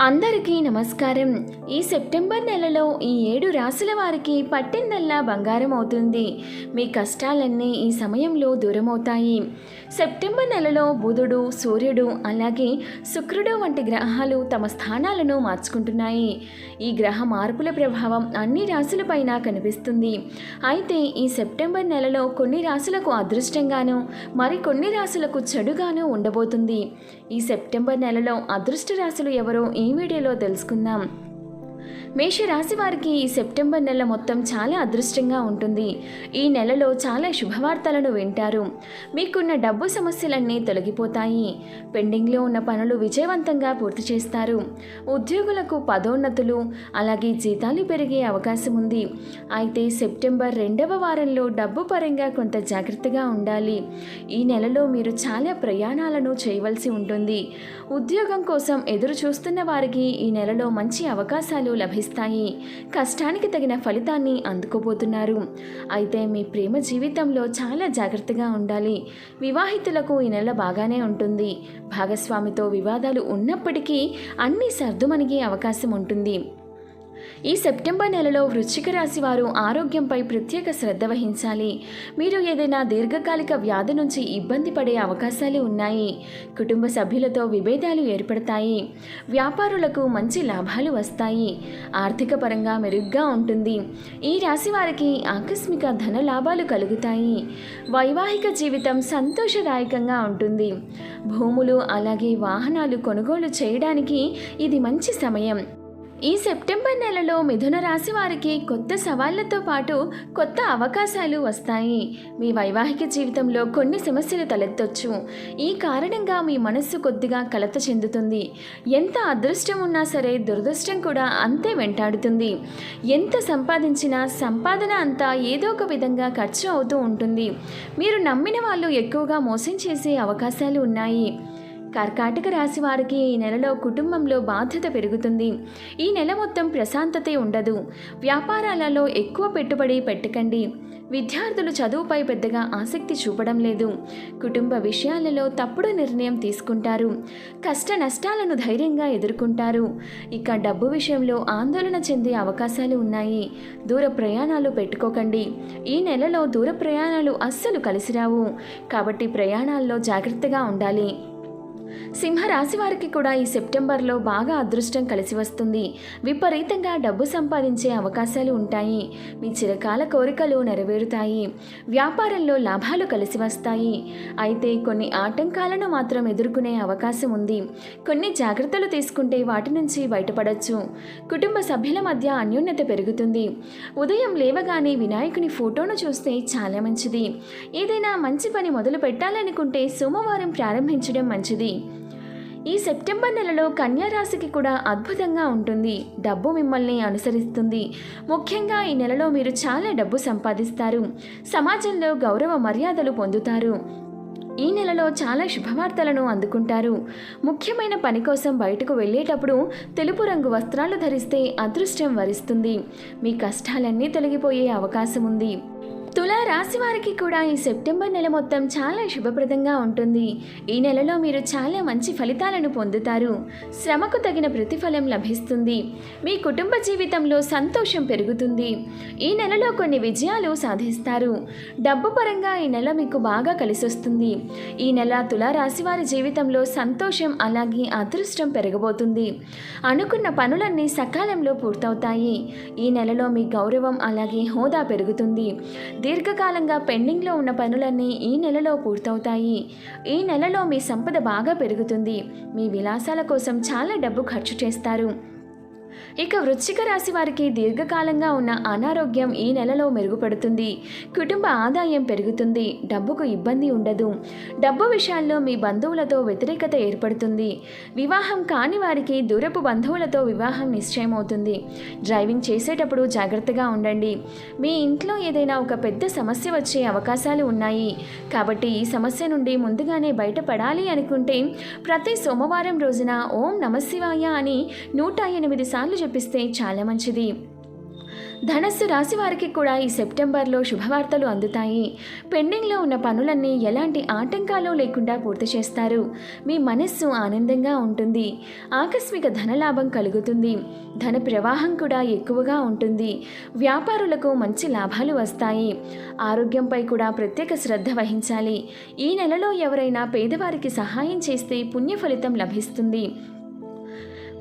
అందరికీ నమస్కారం. ఈ సెప్టెంబర్ నెలలో ఈ ఏడు రాసుల వారికి పట్టిందల్లా బంగారం అవుతుంది. మీ కష్టాలన్నీ ఈ సమయంలో దూరమవుతాయి. సెప్టెంబర్ నెలలో బుధుడు సూర్యుడు అలాగే శుక్రుడు వంటి గ్రహాలు తమ స్థానాలను మార్చుకుంటున్నాయి. ఈ గ్రహ మార్పుల ప్రభావం అన్ని రాశులపైన కనిపిస్తుంది. అయితే ఈ సెప్టెంబర్ నెలలో కొన్ని రాశులకు అదృష్టంగాను మరికొన్ని రాశులకు చెడుగాను ఉండబోతుంది. ఈ సెప్టెంబర్ నెలలో అదృష్ట రాశులు ఎవరో ఈ ఈ వీడియోలో తెలుసుకుందాం. మేషరాశి వారికి ఈ సెప్టెంబర్ నెల మొత్తం చాలా అదృష్టంగా ఉంటుంది. ఈ నెలలో చాలా శుభవార్తలను వింటారు. మీకున్న డబ్బు సమస్యలన్నీ తొలగిపోతాయి. పెండింగ్లో ఉన్న పనులు విజయవంతంగా పూర్తి చేస్తారు. ఉద్యోగులకు పదోన్నతులు అలాగే జీతాలు పెరిగే అవకాశం ఉంది. అయితే సెప్టెంబర్ రెండవ వారంలో డబ్బు పరంగా కొంత జాగ్రత్తగా ఉండాలి. ఈ నెలలో మీరు చాలా ప్రయాణాలను చేయవలసి ఉంటుంది. ఉద్యోగం కోసం ఎదురు చూస్తున్న వారికి ఈ నెలలో మంచి అవకాశాలు లభిస్తాయి. కష్టానికి తగిన ఫలితాన్ని అందుకోబోతున్నారు. అయితే మీ ప్రేమ జీవితంలో చాలా జాగ్రత్తగా ఉండాలి. వివాహితులకు ఈ నెల బాగానే ఉంటుంది. భాగస్వామితో వివాదాలు ఉన్నప్పటికీ అన్నీ సర్దుమణిగే అవకాశం ఉంటుంది. ఈ సెప్టెంబర్ నెలలో వృశ్చిక రాశి వారు ఆరోగ్యంపై ప్రత్యేక శ్రద్ధ వహించాలి. మీరు ఏదైనా దీర్ఘకాలిక వ్యాధి నుంచి ఇబ్బంది పడే అవకాశాలు ఉన్నాయి. కుటుంబ సభ్యులతో విభేదాలు ఏర్పడతాయి. వ్యాపారులకు మంచి లాభాలు వస్తాయి. ఆర్థిక పరంగా మెరుగ్గా ఉంటుంది. ఈ రాశి వారికి ఆకస్మిక ధన లాభాలు కలుగుతాయి. వైవాహిక జీవితం సంతోషదాయకంగా ఉంటుంది. భూములు అలాగే వాహనాలు కొనుగోలు చేయడానికి ఇది మంచి సమయం. ఈ సెప్టెంబర్ నెలలో మిథున రాశి వారికి కొత్త సవాళ్ళతో పాటు కొత్త అవకాశాలు వస్తాయి. మీ వైవాహిక జీవితంలో కొన్ని సమస్యలు తలెత్తొచ్చు. ఈ కారణంగా మీ మనస్సు కొద్దిగా కలత చెందుతుంది. ఎంత అదృష్టం ఉన్నా సరే దురదృష్టం కూడా అంతే వెంటాడుతుంది. ఎంత సంపాదించినా సంపాదన అంతా ఏదో ఒక విధంగా ఖర్చు అవుతూ ఉంటుంది. మీరు నమ్మిన వాళ్ళు ఎక్కువగా మోసం చేసే అవకాశాలు ఉన్నాయి. కర్కాటక రాశి వారికి ఈ నెలలో కుటుంబంలో బాధ్యత పెరుగుతుంది. ఈ నెల మొత్తం ప్రశాంతతే ఉండదు. వ్యాపారాలలో ఎక్కువ పెట్టుబడి పెట్టకండి. విద్యార్థులు చదువుపై పెద్దగా ఆసక్తి చూపడం లేదు. కుటుంబ విషయాలలో తప్పుడు నిర్ణయం తీసుకుంటారు. కష్ట నష్టాలను ధైర్యంగా ఎదుర్కొంటారు. ఇక డబ్బు విషయంలో ఆందోళన చెందే అవకాశాలు ఉన్నాయి. దూర ప్రయాణాలు పెట్టుకోకండి. ఈ నెలలో దూర ప్రయాణాలు అస్సలు కలిసిరావు. కాబట్టి ప్రయాణాల్లో జాగ్రత్తగా ఉండాలి. సింహరాశి వారికి కూడా ఈ సెప్టెంబర్లో బాగా అదృష్టం కలిసి వస్తుంది. విపరీతంగా డబ్బు సంపాదించే అవకాశాలు ఉంటాయి. మీ చిరకాల కోరికలు నెరవేరుతాయి. వ్యాపారంలో లాభాలు కలిసి వస్తాయి. అయితే కొన్ని ఆటంకాలను మాత్రం ఎదుర్కొనే అవకాశం ఉంది. కొన్ని జాగ్రత్తలు తీసుకుంటే వాటి నుంచి బయటపడవచ్చు కుటుంబ సభ్యుల మధ్య అన్యోన్యత పెరుగుతుంది. ఉదయం లేవగానే వినాయకుని ఫోటోను చూస్తే చాలా మంచిది. ఏదైనా మంచి పని మొదలు పెట్టాలనుకుంటే సోమవారం ప్రారంభించడం మంచిది. ఈ సెప్టెంబర్ నెలలో కన్యారాశికి కూడా అద్భుతంగా ఉంటుంది. డబ్బు మిమ్మల్ని అనుసరిస్తుంది. ముఖ్యంగా ఈ నెలలో మీరు చాలా డబ్బు సంపాదిస్తారు. సమాజంలో గౌరవ మర్యాదలు పొందుతారు. ఈ నెలలో చాలా శుభవార్తలను అందుకుంటారు. ముఖ్యమైన పని కోసం బయటకు వెళ్ళేటప్పుడు తెలుపు రంగు వస్త్రాలు ధరిస్తే అదృష్టం వరిస్తుంది. మీ కష్టాలన్నీ తొలగిపోయే అవకాశం ఉంది. తులా రాశి వారికి కూడా ఈ సెప్టెంబర్ నెల మొత్తం చాలా శుభప్రదంగా ఉంటుంది. ఈ నెలలో మీరు చాలా మంచి ఫలితాలను పొందుతారు. శ్రమకు తగిన ప్రతిఫలం లభిస్తుంది. మీ కుటుంబ జీవితంలో సంతోషం పెరుగుతుంది. ఈ నెలలో కొన్ని విజయాలు సాధిస్తారు. డబ్బు పరంగా ఈ నెల మీకు బాగా కలిసొస్తుంది. ఈ నెల తులా వారి జీవితంలో సంతోషం అలాగే అదృష్టం పెరగబోతుంది. అనుకున్న పనులన్నీ సకాలంలో పూర్తవుతాయి. ఈ నెలలో మీ గౌరవం అలాగే హోదా పెరుగుతుంది. దీర్ఘకాలంగా పెండింగ్లో ఉన్న పనులన్నీ ఈ నెలలో పూర్తవుతాయి. ఈ నెలలో మీ సంపద బాగా పెరుగుతుంది. మీ విలాసాల కోసం చాలా డబ్బు ఖర్చు చేస్తారు. ఇక వృశ్చిక రాశి వారికి దీర్ఘకాలంగా ఉన్న అనారోగ్యం ఈ నెలలో మెరుగుపడుతుంది. కుటుంబ ఆదాయం పెరుగుతుంది. డబ్బుకు ఇబ్బంది ఉండదు. డబ్బు విషయాల్లో మీ బంధువులతో వ్యతిరేకత ఏర్పడుతుంది. వివాహం కాని వారికి దూరపు బంధువులతో వివాహం నిశ్చయమవుతుంది. డ్రైవింగ్ చేసేటప్పుడు జాగ్రత్తగా ఉండండి. మీ ఇంట్లో ఏదైనా ఒక పెద్ద సమస్య వచ్చే అవకాశాలు ఉన్నాయి. కాబట్టి ఈ సమస్య నుండి ముందుగానే బయటపడాలి అనుకుంటే ప్రతి సోమవారం రోజున ఓం నమశివాయ అని నూట ఎనిమిది సార్లు జపిస్తే చాలా మంచిది. ధనస్సు రాశి వారికి కూడా ఈ సెప్టెంబర్లో శుభవార్తలు అందుతాయి. పెండింగ్లో ఉన్న పనులన్నీ ఎలాంటి ఆటంకాలు లేకుండా పూర్తి చేస్తారు. మీ మనస్సు ఆనందంగా ఉంటుంది. ఆకస్మిక ధనలాభం కలుగుతుంది. ధన ప్రవాహం కూడా ఎక్కువగా ఉంటుంది. వ్యాపారులకు మంచి లాభాలు వస్తాయి. ఆరోగ్యంపై కూడా ప్రత్యేక శ్రద్ధ వహించాలి. ఈ నెలలో ఎవరైనా పేదవారికి సహాయం చేస్తే పుణ్య ఫలితం లభిస్తుంది.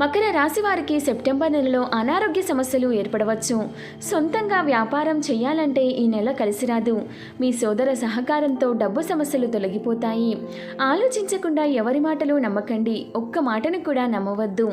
మకర రాశి వారికి సెప్టెంబర్ నెలలో అనారోగ్య సమస్యలు ఏర్పడవచ్చు. సొంతంగా వ్యాపారం చేయాలంటే ఈ నెల కలిసిరాదు. మీ సోదర సహకారంతో డబ్బు సమస్యలు తొలగిపోతాయి. ఆలోచించకుండా ఎవరి మాటలు నమ్మకండి. ఒక్క మాటను కూడా నమ్మవద్దు.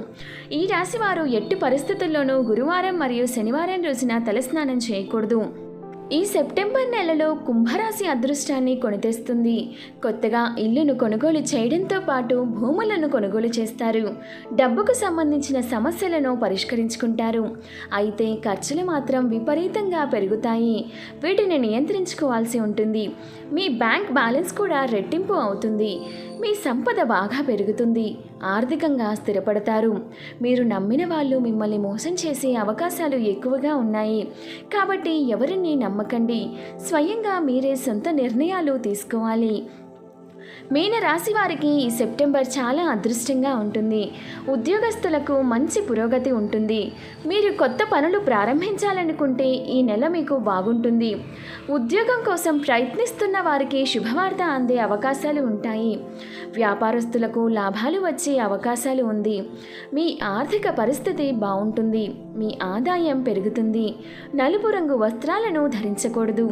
ఈ రాశివారు ఎట్టి పరిస్థితుల్లోనూ గురువారం మరియు శనివారం రోజున తలస్నానం చేయకూడదు. ఈ సెప్టెంబర్ నెలలో కుంభరాశి అదృష్టాన్ని కొనితెస్తుంది. కొత్తగా ఇల్లును కొనుగోలు చేయడంతో పాటు భూములను కొనుగోలు చేస్తారు. డబ్బుకు సంబంధించిన సమస్యలను పరిష్కరించుకుంటారు. అయితే ఖర్చులు మాత్రం విపరీతంగా పెరుగుతాయి. వీటిని నియంత్రించుకోవాల్సి ఉంటుంది. మీ బ్యాంక్ బ్యాలెన్స్ కూడా రెట్టింపు అవుతుంది. మీ సంపద బాగా పెరుగుతుంది. ఆర్థికంగా స్థిరపడతారు. మీరు నమ్మిన వాళ్ళు మిమ్మల్ని మోసం చేసే అవకాశాలు ఎక్కువగా ఉన్నాయి. కాబట్టి ఎవరిని నమ్మకండి? స్వయంగా మీరే సొంత నిర్ణయాలు తీసుకోవాలి. మీన రాశి వారికి ఈ సెప్టెంబర్ చాలా అదృష్టంగా ఉంటుంది. ఉద్యోగస్తులకు మంచి పురోగతి ఉంటుంది. మీరు కొత్త పనులు ప్రారంభించాలనుకుంటే ఈ నెల మీకు బాగుంటుంది. ఉద్యోగం కోసం ప్రయత్నిస్తున్న వారికి శుభవార్త అందే అవకాశాలు ఉంటాయి. వ్యాపారస్తులకు లాభాలు వచ్చే అవకాశాలు ఉంది. మీ ఆర్థిక పరిస్థితి బాగుంటుంది. మీ ఆదాయం పెరుగుతుంది. నలుపు రంగు వస్త్రాలను ధరించకూడదు.